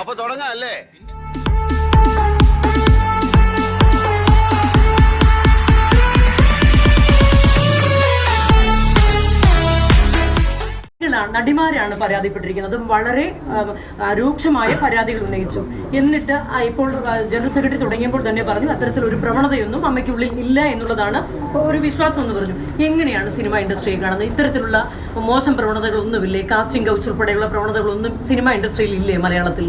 അപ്പൊ തുടങ്ങാം അല്ലേ? നടിമാരാണ് പരാതിപ്പെട്ടിരിക്കുന്നത് വളരെ ആ, ആ, രൂക്ഷമായ പരാതികൾ ഉന്നയിച്ചു എന്നിട്ട് ആ, ഇപ്പോൾ ആ, ജനറൽ സെക്രട്ടറി തുടങ്ങിയപ്പോൾ തന്നെ പറഞ്ഞു അത്തരത്തിൽ ഒരു പ്രവണതയൊന്നും അമ്മയ്ക്കുള്ളിൽ ഇല്ല എന്നുള്ളതാണ് ഒരു വിശ്വാസം എന്ന് പറഞ്ഞു എങ്ങനെയാണ് സിനിമ ഇൻഡസ്ട്രിയെ കാണുന്നത് ഇത്തരത്തിലുള്ള മോശം പ്രവണതകളൊന്നുമില്ലേ കാസ്റ്റിംഗ് കൗച്ച് ഉൾപ്പെടെയുള്ള പ്രവണതകളൊന്നും സിനിമ ഇൻഡസ്ട്രിയിൽ ഇല്ലേ മലയാളത്തിൽ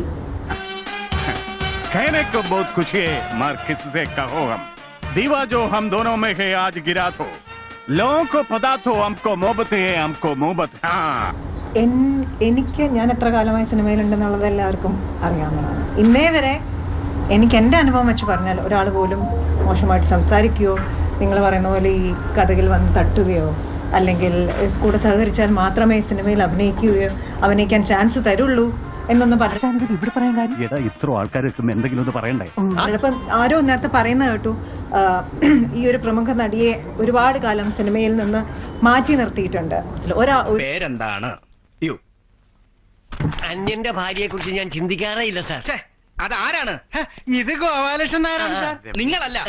कहने को बहुत कुछ है मगर किससे कहो हम दीवा जो हम दोनों में है आज गिरा तो ലോകം കോ പദാർത്ഥോ അംകോ മോബത്ത് അംകോ മോബത്ത് ഹാ. എനിക്ക് ഞാൻ എത്ര കാലമായി സിനിമയിലുണ്ടെന്നുള്ളത് എല്ലാവർക്കും അറിയാവുന്നതാണ്. ഇന്നേ വരെ എനിക്ക് എന്റെ അനുഭവം വെച്ച് പറഞ്ഞാൽ ഒരാൾ പോലും മോശമായിട്ട് സംസാരിക്കുകയോ നിങ്ങൾ പറയുന്ന പോലെ ഈ കഥകൾ വന്ന് തട്ടുകയോ അല്ലെങ്കിൽ കൂടെ സഹകരിച്ചാൽ മാത്രമേ സിനിമയിൽ അഭിനയിക്കുകയോ അഭിനയിക്കാൻ ചാൻസ് തരുള്ളൂ. എന്നൊന്നും പറഞ്ഞു ഇവിടെ പറയാൻ ഇത്ര എന്തെങ്കിലും ഒന്ന് പറയണ്ടേ? ചിലപ്പം ആരോ നേരത്തെ പറയുന്ന കേട്ടു ഈ ഒരു പ്രമുഖ നടിയെ ഒരുപാട് കാലം സിനിമയിൽ നിന്ന് മാറ്റി നിർത്തിയിട്ടുണ്ട്. ഒരാ പേരെന്താണ്? അന്യന്റെ ഭാര്യയെ കുറിച്ച് ഞാൻ ചിന്തിക്കാറേ ഇല്ല സാർ ആരാണ് ഇത് ഗോപാലകൃഷ്ണൻ നായരാണ് സാർ. നിങ്ങളല്ല.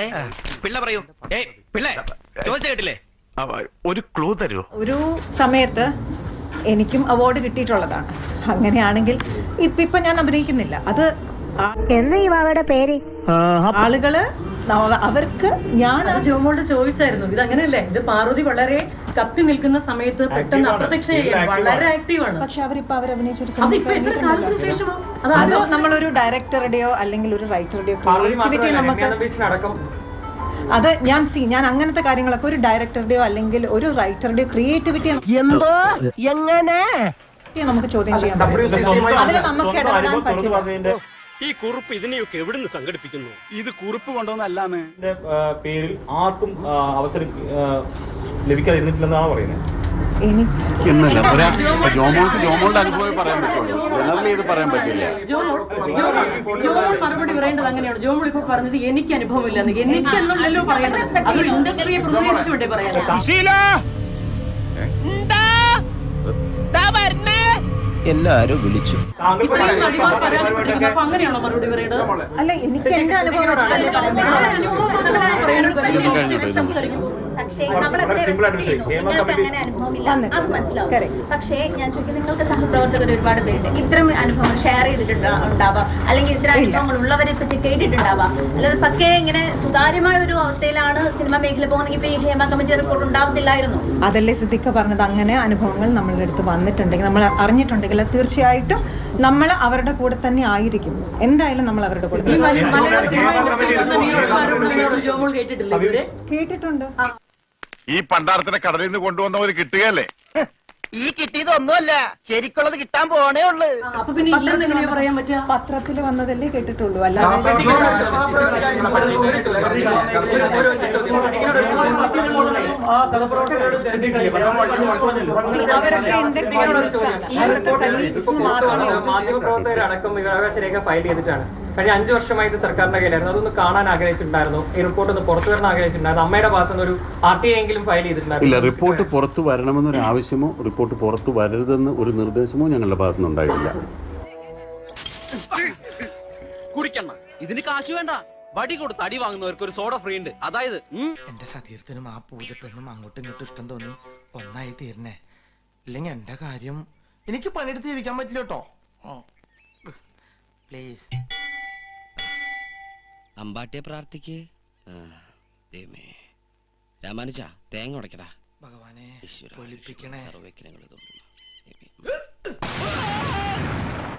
പിള്ള പറയൂ. ഏയ് പിള്ളേ ചോദിച്ച കേട്ടില്ലേ? ഒരു ക്ലൂ തരൂ ഒരു സമയത്ത് എനിക്കും അവാർഡ് കിട്ടിയിട്ടുള്ളതാണ്. അങ്ങനെയാണെങ്കിൽ ഇപ്പൊ ഞാൻ അഭിനയിക്കുന്നില്ല. അത് എന്നാ പേര്? ആളുകൾ അവർക്ക് ഞാൻ ജോമോളുടെ ചോയ്സ് ആയിരുന്നു. ഇത് അങ്ങനെയല്ലേ? ഇത് പാർവതി വളരെ കത്തി നിൽക്കുന്ന സമയത്ത് പെട്ടെന്ന് അപ്രത്യക്ഷ വളരെ ആക്റ്റീവാണ് പക്ഷെ അവരിപ്പോ അവർ അഭിനയിച്ചൊരു അത് ഇപ്പൊ എത്ര കാലത്തിന് ശേഷമാ? അത് അത് നമ്മളൊരു ഡയറക്ടറുടെയോ അല്ലെങ്കിൽ ഒരു റൈറ്ററുടെയോ ക്രിയേറ്റിവിറ്റി നമുക്ക് അത് ഞാൻ സീ ഞാൻ അങ്ങനത്തെ കാര്യങ്ങളൊക്കെ ഒരു ഡയറക്ടറുടെയോ അല്ലെങ്കിൽ ഒരു റൈറ്ററുടെയോ ക്രിയേറ്റിവിറ്റി എന്തോ? എങ്ങനെ? നമുക്ക് ചോദ്യം ചെയ്യാൻ പറ്റും. അതിൽ നമുക്ക് ഇടപെടാൻ പറ്റില്ല. ഈ കുറിപ്പ് ഇതിനെയൊക്കെ എവിടുന്ന് സംഘടിപ്പിക്കുന്നു? ഇത് കുറിപ്പ് കൊണ്ടുവന്നല്ലാന്ന്. പേരിൽ ആർക്കും അവസരം ലഭിക്കാതിരുന്നിട്ടില്ലെന്നാണ് പറയുന്നത്? എനിക്ക് എന്നല്ല ജോമോൾക്ക് ജോമോളുടെ അനുഭവമേ പറയാൻ പറ്റുള്ളൂ. ജനറലി ഇത് പറയാൻ പറ്റില്ല. ജോമോൾ മറുപടി പറയേണ്ടത് അങ്ങനെയാണ്. ജോമോൾ ഇപ്പൊ പറഞ്ഞത് എനിക്ക് അനുഭവമില്ലെന്ന്. എനിക്ക് എന്നുള്ളല്ലോ പറയേണ്ടത്. അതൊരു ഇൻഡസ്ട്രിയെ പ്രതികരിച്ചുകൊണ്ടേ പറയാൻ. വിളിച്ചു അങ്ങനെയാണോ മറുപടി പറയേണ്ടത് അല്ല എനിക്ക് എന്റെ അനുഭവം. പക്ഷേ നമ്മൾ എത്ര ആയിട്ട് respect ചോദിക്കും. നിങ്ങൾക്ക് കമ്മിറ്റി- അങ്ങനെ അനുഭവമില്ല. അത് മനസ്സിലാവും. പക്ഷേ ഞാൻ ചോദിക്കുന്നത് നിങ്ങൾക്ക് സഹപ്രവർത്തകർ ഒരുപാട് പേരുണ്ട്. ഇത്തരം അനുഭവങ്ങൾ ഷെയർ ചെയ്തിട്ടുണ്ട് ഉണ്ടാവാം. അല്ലെങ്കിൽ ഇത്തരം അനുഭവങ്ങൾ ഉള്ളവരെ പറ്റി കേട്ടിട്ടുണ്ടാവാം. അല്ലാതെ പക്കെ ഇങ്ങനെ സുതാര്യമായ ഒരു അവസ്ഥയിലാണ് സിനിമ മേഖല പോകുന്നെങ്കിൽ ഇപ്പൊ ഈ ഹേമ കമ്മിറ്റി റിപ്പോർട്ട് ഉണ്ടാവുന്നില്ലായിരുന്നു അതല്ലേ സിദ്ദിഖ പറഞ്ഞത്? അങ്ങനെ അനുഭവങ്ങൾ നമ്മളുടെ അടുത്ത് വന്നിട്ടുണ്ടെങ്കിൽ നമ്മൾ അറിഞ്ഞിട്ടുണ്ടെങ്കിൽ തീർച്ചയായിട്ടും നമ്മൾ അവരുടെ കൂടെ തന്നെ ആയിരിക്കും. എന്തായാലും നമ്മൾ അവരുടെ കൂടെ കേട്ടിട്ടുണ്ട്. ഈ പണ്ടാരത്തിനെ കടലിൽ നിന്ന് കൊണ്ടുവന്നവര് കിട്ടുകയല്ലേ ഈ കിട്ടിയതൊന്നുമല്ല ശരിക്കുള്ളത് കിട്ടാൻ പോണേ ഉള്ളു അപ്പൊ പിന്നെ ഇല്ലെന്ന് എങ്ങനെയാ പറയാൻ പറ്റുക പത്രത്തിൽ വന്നതല്ലേ കേട്ടിട്ടുള്ളൂ അല്ലാതെ See, അവരൊക്കെ എന്റെ colleagues ആണ്. അവരൊക്കെ colleagues മാത്രമേ ഉള്ളൂ. മാധ്യമപ്രവർത്തകരടക്കം വിവരാവകാശ രേഖ ഫയൽ ചെയ്തിട്ടാണ് കഴിഞ്ഞ അഞ്ചു വർഷമായി ഇത് സർക്കാരിന്റെ കയ്യിലായിരുന്നു. അതൊന്ന് കാണാൻ ആഗ്രഹിച്ചിട്ടുണ്ടായിരുന്നു. ഈ റിപ്പോർട്ട് ഒന്ന് പുറത്തു വരാൻ ആഗ്രഹിച്ചിട്ടുണ്ടായിരുന്നു. അമ്മയുടെ ഭാഗത്തുനിന്ന് ഒരു ആർ ടി എങ്കിലും ഫയൽ ചെയ്തിട്ടുണ്ടായിരുന്നു. ഇല്ല റിപ്പോർട്ട് പുറത്തു വരണമെന്നൊരു ആവശ്യമോ റിപ്പോർട്ട് പുറത്തു വരരുതെന്ന് ഒരു നിർദ്ദേശമോ ഞങ്ങളുടെ ഭാഗത്തുനിന്ന് ഉണ്ടായിട്ടില്ല കുടിക്കണ്ണ ഇതിന് കാശ് വേണ്ട. വടി കൊടുത്ത് അടി വാങ്ങുന്നവർക്ക് ഒരു സോഡ ഫ്രീ ഉണ്ട്. അതായത് എന്റെ സതീർത്ഥനും ആ പൂജപ്പെണ്ണും അങ്ങോട്ടും ഇങ്ങോട്ടും ഇഷ്ടം തോന്നി. ഒന്നായി തീരണേ ഇല്ലെങ്കിൽ എന്റെ കാര്യം എനിക്ക് പണിയെടുത്ത് ജീവിക്കാൻ പറ്റില്ല കേട്ടോ. പ്ലീസ് അമ്പാട്ടിയെ പ്രാർത്ഥിക്ക്. ദൈവമേ. രാമാനുജ തേങ്ങ ഉടക്കടാ ഭഗവാനെ സർവജ്ഞങ്ങൾ തോന്നുന്നു